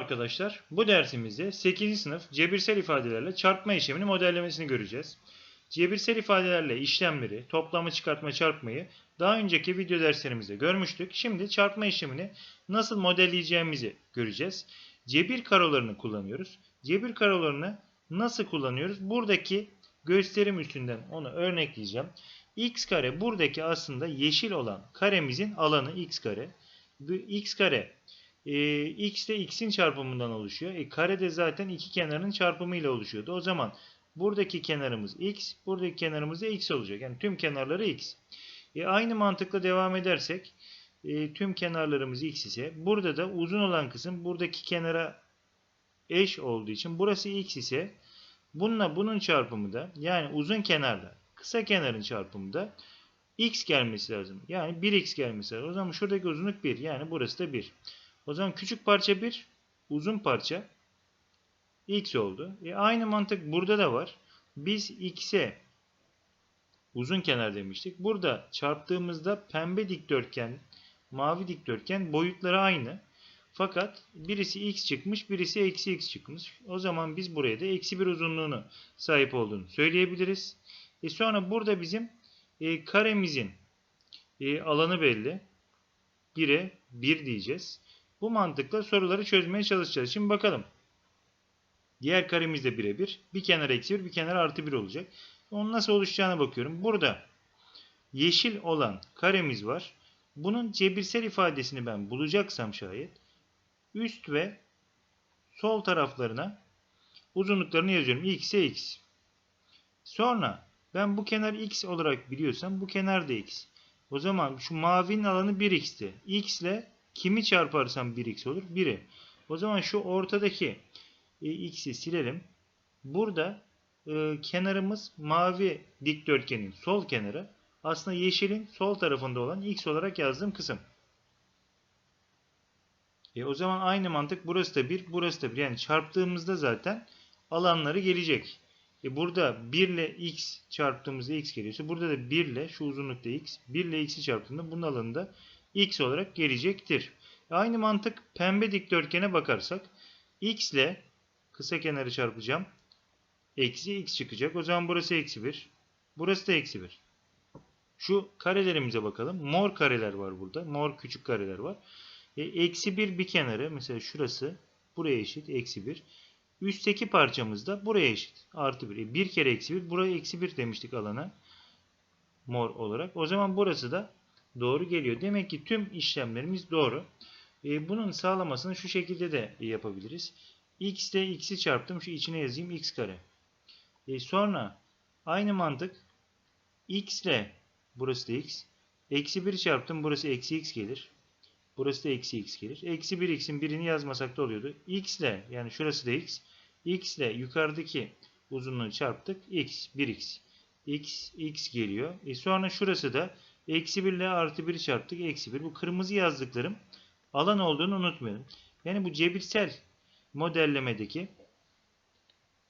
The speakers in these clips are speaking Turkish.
arkadaşlar. Bu dersimizde 8. sınıf cebirsel ifadelerle çarpma işlemini modellemesini göreceğiz. Cebirsel ifadelerle işlemleri, toplamı, çıkartma, çarpmayı daha önceki video derslerimizde görmüştük. Şimdi çarpma işlemini nasıl modelleyeceğimizi göreceğiz. Cebir karolarını kullanıyoruz. Cebir karolarını nasıl kullanıyoruz? Buradaki gösterim üstünden onu örnekleyeceğim. x kare buradaki aslında yeşil olan karemizin alanı x kare. Bu x kare e, x de x'in çarpımından oluşuyor. E, kare de zaten iki kenarın çarpımıyla oluşuyordu. O zaman buradaki kenarımız x, buradaki kenarımız da x olacak. Yani tüm kenarları x. E, aynı mantıkla devam edersek e, tüm kenarlarımız x ise burada da uzun olan kısım buradaki kenara eş olduğu için burası x ise bununla bunun çarpımı da yani uzun kenarla kısa kenarın çarpımı da x gelmesi lazım. Yani 1x gelmesi lazım. O zaman şuradaki uzunluk 1. Yani burası da 1. O zaman küçük parça 1, uzun parça x oldu. E aynı mantık burada da var. Biz x'e uzun kenar demiştik. Burada çarptığımızda pembe dikdörtgen, mavi dikdörtgen boyutları aynı. Fakat birisi x çıkmış, birisi eksi x çıkmış. O zaman biz buraya da eksi bir uzunluğunu sahip olduğunu söyleyebiliriz. E sonra burada bizim e, karemizin e, alanı belli. 1'e 1 diyeceğiz. Bu mantıkla soruları çözmeye çalışacağız. Şimdi bakalım. Diğer karemiz de birebir. Bir kenar eksi 1, bir kenar artı 1 olacak. Onun nasıl oluşacağına bakıyorum. Burada yeşil olan karemiz var. Bunun cebirsel ifadesini ben bulacaksam şayet üst ve sol taraflarına uzunluklarını yazıyorum. x'e x. Sonra ben bu kenar x olarak biliyorsam bu kenar da x. O zaman şu mavinin alanı 1x'ti. x ile kimi çarparsam 1x olur? 1'i. O zaman şu ortadaki e, x'i silelim. Burada e, kenarımız mavi dikdörtgenin sol kenarı. Aslında yeşilin sol tarafında olan x olarak yazdığım kısım. E, o zaman aynı mantık burası da 1, burası da 1. Yani çarptığımızda zaten alanları gelecek. E burada 1 ile x çarptığımızda x geliyorsa burada da 1 ile şu uzunlukta x, 1 ile x'i çarptığında bunun alanında x olarak gelecektir. Aynı mantık pembe dikdörtgene bakarsak x ile kısa kenarı çarpacağım. Eksi x çıkacak. O zaman burası eksi 1. Burası da eksi 1. Şu karelerimize bakalım. Mor kareler var burada. Mor küçük kareler var. E, eksi 1 bir kenarı. Mesela şurası buraya eşit. Eksi 1. Üstteki parçamız da buraya eşit. Artı 1. E, bir kere eksi 1. Buraya eksi 1 demiştik alana. Mor olarak. O zaman burası da doğru geliyor. Demek ki tüm işlemlerimiz doğru. E, bunun sağlamasını şu şekilde de yapabiliriz. x ile x'i çarptım. Şu içine yazayım x kare. E, sonra aynı mantık x ile burası da x. Eksi 1 çarptım. Burası eksi x gelir. Burası da eksi x gelir. Eksi 1x'in birini yazmasak da oluyordu. x ile yani şurası da x. x ile yukarıdaki uzunluğu çarptık. x 1x. x x geliyor. E sonra şurası da eksi 1 ile artı 1 çarptık. Eksi 1. Bu kırmızı yazdıklarım alan olduğunu unutmayalım. Yani bu cebirsel modellemedeki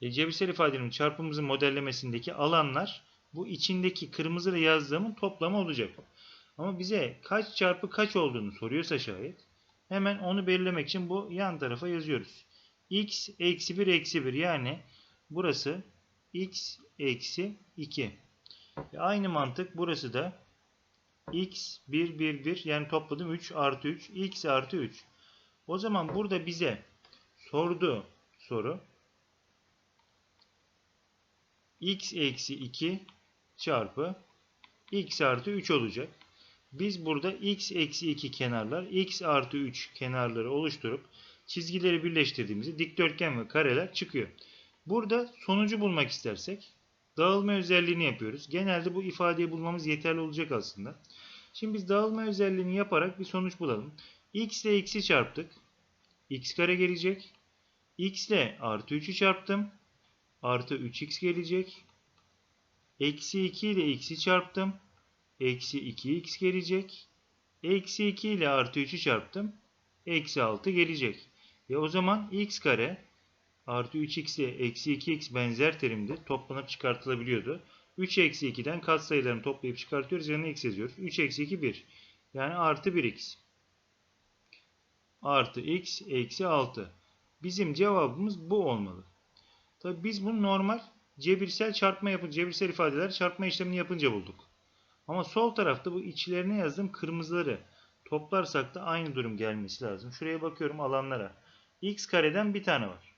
e, cebirsel ifadenin çarpımımızın modellemesindeki alanlar bu içindeki kırmızı ile yazdığımın toplamı olacak. Ama bize kaç çarpı kaç olduğunu soruyorsa şayet hemen onu belirlemek için bu yan tarafa yazıyoruz. x eksi 1 eksi 1 yani burası x eksi 2. E aynı mantık burası da x 1 1 1 yani topladım 3 artı 3 x artı 3. O zaman burada bize sorduğu soru x eksi 2 çarpı x artı 3 olacak. Biz burada x eksi 2 kenarlar, x artı 3 kenarları oluşturup çizgileri birleştirdiğimizde dikdörtgen ve kareler çıkıyor. Burada sonucu bulmak istersek dağılma özelliğini yapıyoruz. Genelde bu ifadeyi bulmamız yeterli olacak aslında. Şimdi biz dağılma özelliğini yaparak bir sonuç bulalım. x ile x'i çarptık. x kare gelecek. x ile artı 3'ü çarptım. Artı 3x gelecek. Eksi 2 ile x'i çarptım. Eksi 2x gelecek. Eksi 2 ile artı 3'ü çarptım. Eksi 6 gelecek. E o zaman x kare artı 3x ile eksi 2x benzer terimde toplanıp çıkartılabiliyordu. 3 eksi 2'den katsayılarını toplayıp çıkartıyoruz. Yanına x yazıyoruz. 3 eksi 2 1. Yani artı 1x. Artı x eksi 6. Bizim cevabımız bu olmalı. Tabi biz bunu normal cebirsel çarpma yapın, cebirsel ifadeler çarpma işlemini yapınca bulduk. Ama sol tarafta bu içlerine yazdığım kırmızıları toplarsak da aynı durum gelmesi lazım. Şuraya bakıyorum alanlara. x kareden bir tane var.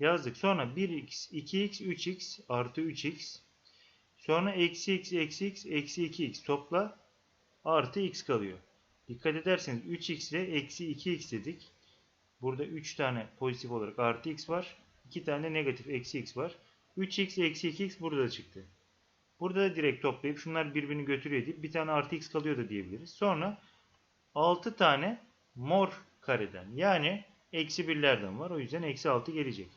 Yazdık. Sonra 1x, 2x, 3x artı 3x. Sonra eksi x, eksi x, eksi 2x topla artı x kalıyor. Dikkat ederseniz 3x ile eksi 2x dedik. Burada 3 tane pozitif olarak artı x var. 2 tane negatif eksi x var. 3x eksi 2x burada da çıktı. Burada da direkt toplayıp şunlar birbirini götürüyor deyip bir tane artı x kalıyor da diyebiliriz. Sonra 6 tane mor kareden yani eksi birlerden var. O yüzden eksi 6 gelecek.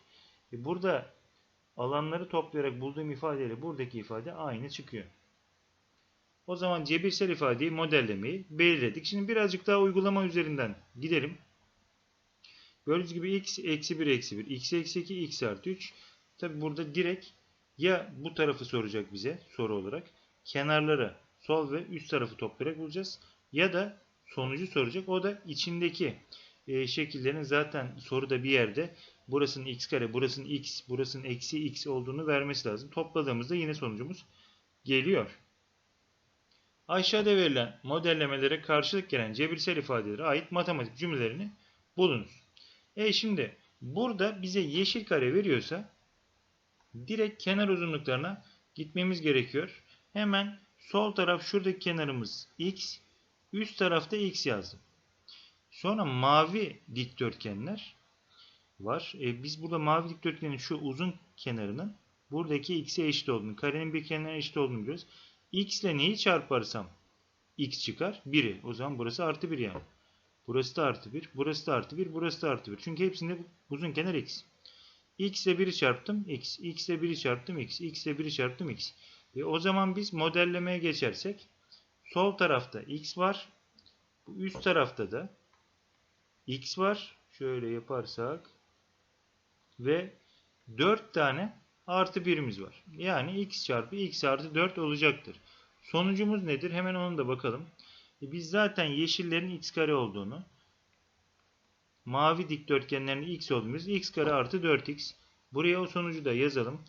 E burada alanları toplayarak bulduğum ifadeyle buradaki ifade aynı çıkıyor. O zaman cebirsel ifadeyi modellemeyi belirledik. Şimdi birazcık daha uygulama üzerinden gidelim. Gördüğünüz gibi x eksi 1 eksi 1, x eksi 2, x artı 3. Tabi burada direkt ya bu tarafı soracak bize soru olarak kenarları sol ve üst tarafı toplayarak bulacağız. Ya da sonucu soracak. O da içindeki e, şekillerin zaten soruda bir yerde burasının x kare, burasının x, burasının eksi x olduğunu vermesi lazım. Topladığımızda yine sonucumuz geliyor. Aşağıda verilen modellemelere karşılık gelen cebirsel ifadelere ait matematik cümlelerini bulunuz. E şimdi burada bize yeşil kare veriyorsa direkt kenar uzunluklarına gitmemiz gerekiyor. Hemen sol taraf şuradaki kenarımız x, üst tarafta x yazdım. Sonra mavi dikdörtgenler var. E, biz burada mavi dikdörtgenin şu uzun kenarının buradaki x'e eşit olduğunu, karenin bir kenarına eşit olduğunu biliyoruz. x ile neyi çarparsam x çıkar? 1'i. O zaman burası artı 1 yani. Burası da artı 1, burası da artı 1, burası da artı 1. Çünkü hepsinde uzun kenar x. x ile 1'i çarptım x, x ile 1'i çarptım x, x ile 1'i çarptım x. E, o zaman biz modellemeye geçersek sol tarafta x var. Bu üst tarafta da x var. Şöyle yaparsak ve 4 tane artı 1'imiz var. Yani x çarpı x artı 4 olacaktır. Sonucumuz nedir? Hemen onu da bakalım. E biz zaten yeşillerin x kare olduğunu, mavi dikdörtgenlerin x olduğumuz x kare artı 4x. Buraya o sonucu da yazalım.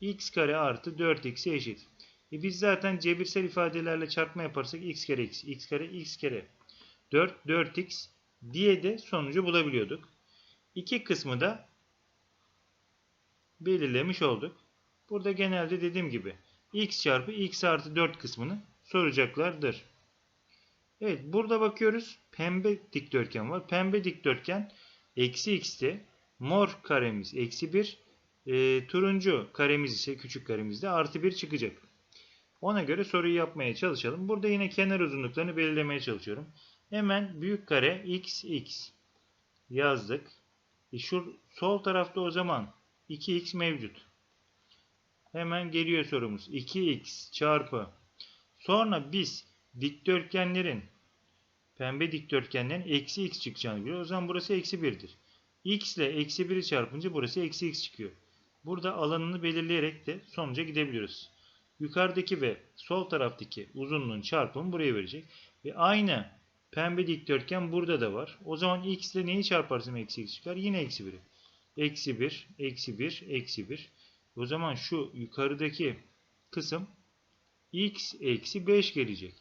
x kare artı 4x'e eşit. E biz zaten cebirsel ifadelerle çarpma yaparsak x kare x, x kare x kare 4, 4x diye de sonucu bulabiliyorduk. İki kısmı da belirlemiş olduk. Burada genelde dediğim gibi x çarpı x artı 4 kısmını soracaklardır. Evet burada bakıyoruz. Pembe dikdörtgen var. Pembe dikdörtgen eksi x'te. Mor karemiz eksi 1. E, turuncu karemiz ise küçük karemizde artı 1 çıkacak. Ona göre soruyu yapmaya çalışalım. Burada yine kenar uzunluklarını belirlemeye çalışıyorum. Hemen büyük kare x x yazdık. E şu sol tarafta o zaman 2x mevcut. Hemen geliyor sorumuz. 2x çarpı. Sonra biz dikdörtgenlerin pembe dikdörtgenlerin eksi x çıkacağını biliyoruz. O zaman burası eksi 1'dir. x ile eksi 1'i çarpınca burası eksi x çıkıyor. Burada alanını belirleyerek de sonuca gidebiliyoruz. Yukarıdaki ve sol taraftaki uzunluğun çarpımı buraya verecek. Ve aynı pembe dikdörtgen burada da var. O zaman x ile neyi çarparsam eksi x çıkar? Yine eksi 1'i. Eksi 1, eksi 1, eksi 1. O zaman şu yukarıdaki kısım x eksi 5 gelecek.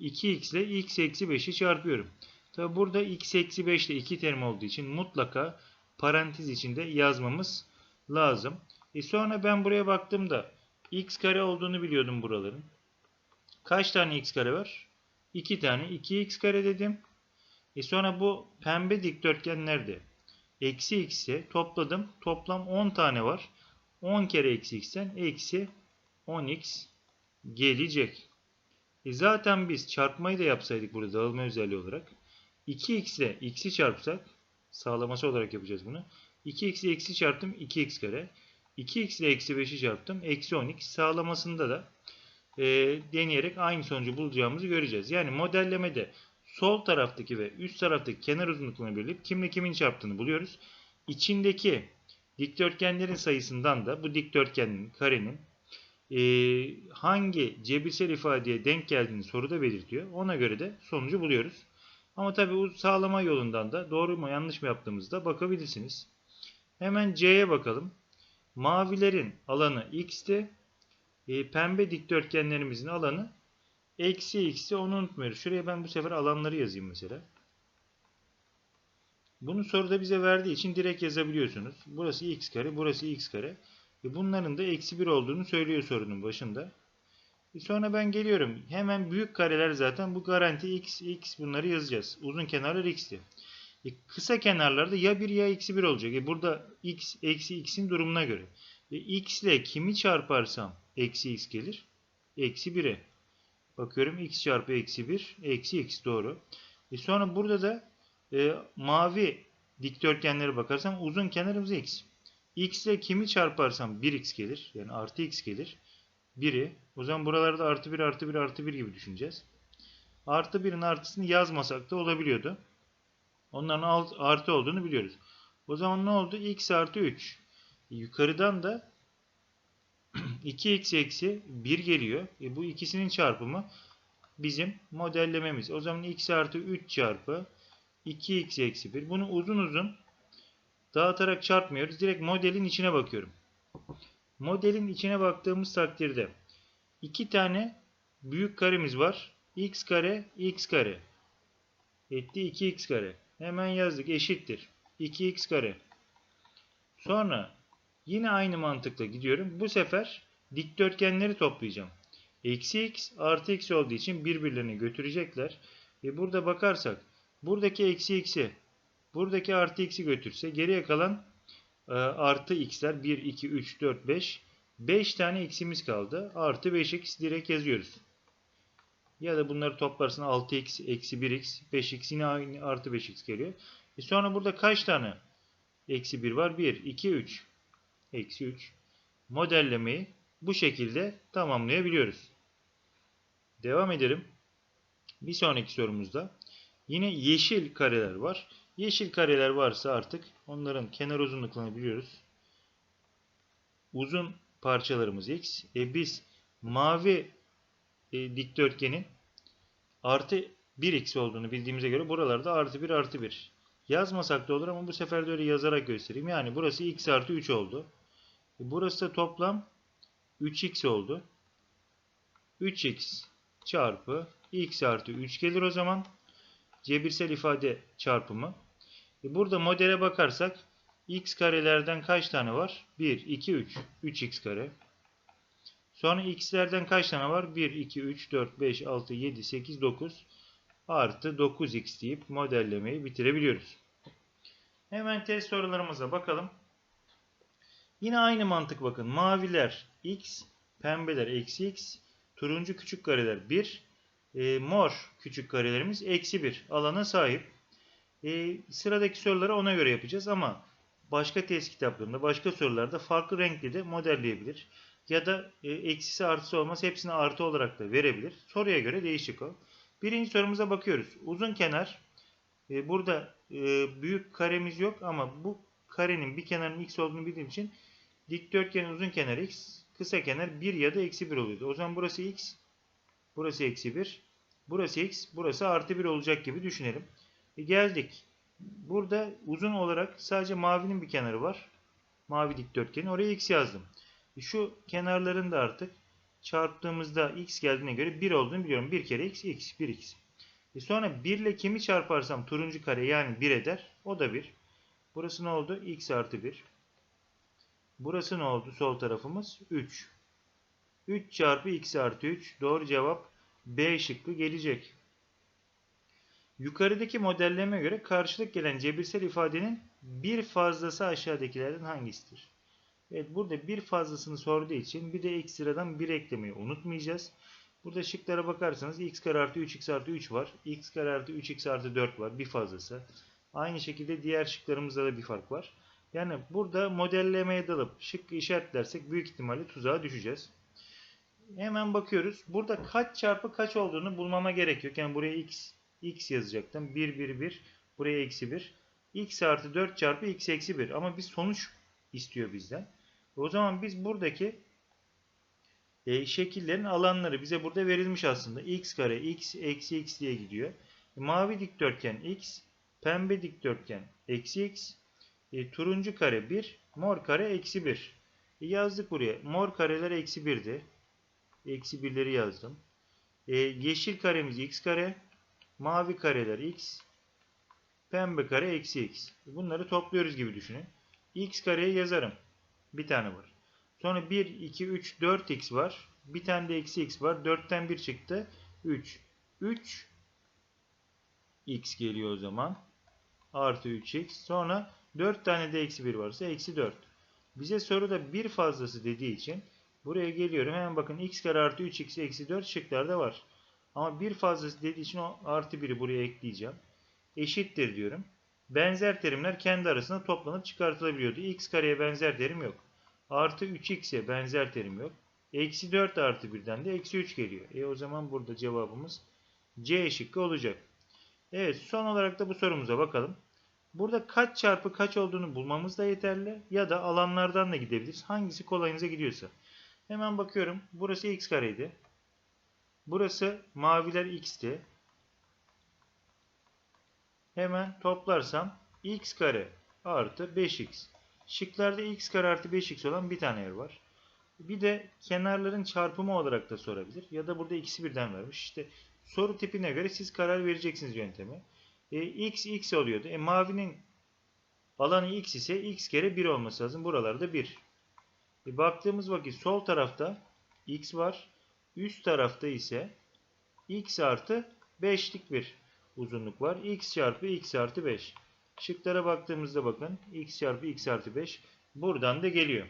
2x ile x eksi 5'i çarpıyorum. Tabi burada x eksi 5 ile 2 terim olduğu için mutlaka parantez içinde yazmamız lazım. E sonra ben buraya baktığımda x kare olduğunu biliyordum buraların. Kaç tane x kare var? 2 tane. 2x kare dedim. E sonra bu pembe dikdörtgen nerede? Eksi x'e topladım. Toplam 10 tane var. 10 kere eksi x'ten eksi 10x gelecek. E zaten biz çarpmayı da yapsaydık burada dağılma özelliği olarak 2x ile x'i çarpsak sağlaması olarak yapacağız bunu. 2x ile x'i çarptım 2x kare. 2x ile eksi 5'i çarptım eksi 10x sağlamasında da e, deneyerek aynı sonucu bulacağımızı göreceğiz. Yani modellemede sol taraftaki ve üst taraftaki kenar uzunluklarını belirleyip kimle kimin çarptığını buluyoruz. İçindeki dikdörtgenlerin sayısından da bu dikdörtgenin karenin e, hangi cebirsel ifadeye denk geldiğini soruda belirtiyor. Ona göre de sonucu buluyoruz. Ama tabi bu sağlama yolundan da doğru mu yanlış mı yaptığımızda bakabilirsiniz. Hemen C'ye bakalım. Mavilerin alanı x'ti. E, pembe dikdörtgenlerimizin alanı eksi x'ti. Onu unutmuyoruz. Şuraya ben bu sefer alanları yazayım mesela. Bunu soruda bize verdiği için direkt yazabiliyorsunuz. Burası x kare, burası x kare. E bunların da eksi 1 olduğunu söylüyor sorunun başında. E sonra ben geliyorum. Hemen büyük kareler zaten bu garanti x, x bunları yazacağız. Uzun kenarlar x'ti. E kısa kenarlarda ya 1 ya eksi 1 olacak. E burada x eksi x'in durumuna göre. E x ile kimi çarparsam eksi x gelir? Eksi 1'e. Bakıyorum x çarpı eksi 1 eksi x doğru. E sonra burada da e, mavi dikdörtgenlere bakarsam uzun kenarımız x. x ile kimi çarparsam 1x gelir. Yani artı x gelir. 1'i. O zaman buralarda artı 1 artı 1 artı 1 gibi düşüneceğiz. Artı 1'in artısını yazmasak da olabiliyordu. Onların alt, artı olduğunu biliyoruz. O zaman ne oldu? x artı 3. E, yukarıdan da 2x eksi 1 geliyor. E, bu ikisinin çarpımı bizim modellememiz. O zaman x artı 3 çarpı 2x eksi 1. Bunu uzun uzun dağıtarak çarpmıyoruz. Direkt modelin içine bakıyorum. Modelin içine baktığımız takdirde iki tane büyük karemiz var. x kare, x kare. Etti 2x kare. Hemen yazdık. Eşittir. 2x kare. Sonra yine aynı mantıkla gidiyorum. Bu sefer dikdörtgenleri toplayacağım. Eksi x artı x olduğu için birbirlerini götürecekler. Ve burada bakarsak buradaki eksi x'i buradaki artı x'i götürse geriye kalan e, artı x'ler 1, 2, 3, 4, 5 5 tane x'imiz kaldı. Artı 5x direkt yazıyoruz. Ya da bunları toplarsın 6x eksi 1x 5x yine aynı artı 5x geliyor. E sonra burada kaç tane eksi 1 var? 1, 2, 3. Eksi 3. Modellemeyi bu şekilde tamamlayabiliyoruz. Devam edelim. Bir sonraki sorumuzda yine yeşil kareler var. Yeşil kareler varsa artık onların kenar uzunluklarını biliyoruz. Uzun parçalarımız x. E biz mavi e, dikdörtgenin artı 1x olduğunu bildiğimize göre buralarda artı 1 artı 1. Yazmasak da olur ama bu sefer de öyle yazarak göstereyim. Yani burası x artı 3 oldu. E burası da toplam 3x oldu. 3x çarpı x artı 3 gelir o zaman. Cebirsel ifade çarpımı. E burada modele bakarsak x karelerden kaç tane var? 1, 2, 3. 3x kare. Sonra x'lerden kaç tane var? 1, 2, 3, 4, 5, 6, 7, 8, 9 artı 9x deyip modellemeyi bitirebiliyoruz. Hemen test sorularımıza bakalım. Yine aynı mantık bakın. Maviler x, pembeler eksi x, turuncu küçük kareler 1, e, mor küçük karelerimiz eksi 1 alana sahip. E, sıradaki soruları ona göre yapacağız ama başka test kitaplarında, başka sorularda farklı renkli de modelleyebilir. Ya da e, eksisi artısı olmaz hepsini artı olarak da verebilir. Soruya göre değişik o. Birinci sorumuza bakıyoruz. Uzun kenar. E, burada e, büyük karemiz yok ama bu karenin bir kenarının x olduğunu bildiğim için dikdörtgenin uzun kenarı x, kısa kenar 1 ya da eksi 1 oluyordu. O zaman burası x, burası eksi 1, burası x, burası artı 1 olacak gibi düşünelim. E, geldik. Burada uzun olarak sadece mavinin bir kenarı var. Mavi dikdörtgenin. Oraya x yazdım. E, şu kenarların da artık çarptığımızda x geldiğine göre 1 olduğunu biliyorum. 1 kere x, x, 1x. E sonra 1 ile kimi çarparsam turuncu kare yani 1 eder. O da 1. Burası ne oldu? x artı 1. Burası ne oldu? Sol tarafımız 3. 3 çarpı x artı 3. Doğru cevap B şıkkı gelecek. Yukarıdaki modelleme göre karşılık gelen cebirsel ifadenin bir fazlası aşağıdakilerden hangisidir? Evet burada bir fazlasını sorduğu için bir de ekstradan 1 eklemeyi unutmayacağız. Burada şıklara bakarsanız x kare artı 3x artı 3 var. x kare artı 3x artı 4 var. Bir fazlası. Aynı şekilde diğer şıklarımızda da bir fark var. Yani burada modellemeye dalıp şık işaretlersek büyük ihtimalle tuzağa düşeceğiz. Hemen bakıyoruz. Burada kaç çarpı kaç olduğunu bulmama gerek yok. Yani buraya x x yazacaktım. 1 1 1 buraya eksi 1. x artı 4 çarpı x eksi 1. Ama bir sonuç istiyor bizden. O zaman biz buradaki e, şekillerin alanları bize burada verilmiş aslında. x kare x eksi x diye gidiyor. Mavi dikdörtgen x, pembe dikdörtgen eksi x, E, turuncu kare 1, mor kare eksi 1. E, yazdık buraya. Mor kareler eksi 1'di. Eksi 1'leri yazdım. E, yeşil karemiz x kare. Mavi kareler x. Pembe kare eksi x. Bunları topluyoruz gibi düşünün. x kareye yazarım. Bir tane var. Sonra 1, 2, 3, 4x var. Bir tane de eksi x var. 4'ten 1 çıktı. 3. 3 x geliyor o zaman. Artı 3x. Sonra 4 tane de eksi 1 varsa eksi 4. Bize soruda bir fazlası dediği için buraya geliyorum. Hemen bakın x kare artı 3x eksi 4 şıklarda var. Ama bir fazlası dediği için o artı 1'i buraya ekleyeceğim. Eşittir diyorum. Benzer terimler kendi arasında toplanıp çıkartılabiliyordu. x kareye benzer terim yok. Artı 3x'e benzer terim yok. Eksi 4 artı 1'den de eksi 3 geliyor. E o zaman burada cevabımız C şıkkı olacak. Evet son olarak da bu sorumuza bakalım. Burada kaç çarpı kaç olduğunu bulmamız da yeterli. Ya da alanlardan da gidebiliriz. Hangisi kolayınıza gidiyorsa. Hemen bakıyorum. Burası x kareydi. Burası maviler x'ti. Hemen toplarsam x kare artı 5x. Şıklarda x kare artı 5x olan bir tane yer var. Bir de kenarların çarpımı olarak da sorabilir. Ya da burada ikisi birden vermiş. İşte soru tipine göre siz karar vereceksiniz yöntemi. E, x x oluyordu. E, mavinin alanı x ise x kere 1 olması lazım. Buralarda 1. E, baktığımız vakit sol tarafta x var. Üst tarafta ise x artı 5'lik bir uzunluk var. x çarpı x artı 5. Şıklara baktığımızda bakın x çarpı x artı 5 buradan da geliyor.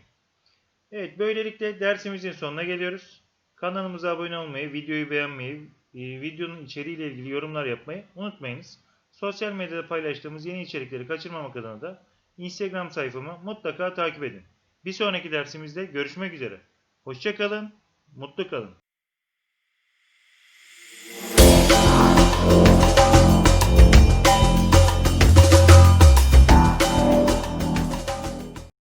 Evet böylelikle dersimizin sonuna geliyoruz. Kanalımıza abone olmayı, videoyu beğenmeyi, e, videonun içeriğiyle ilgili yorumlar yapmayı unutmayınız. Sosyal medyada paylaştığımız yeni içerikleri kaçırmamak adına da Instagram sayfamı mutlaka takip edin. Bir sonraki dersimizde görüşmek üzere. Hoşçakalın, mutlu kalın.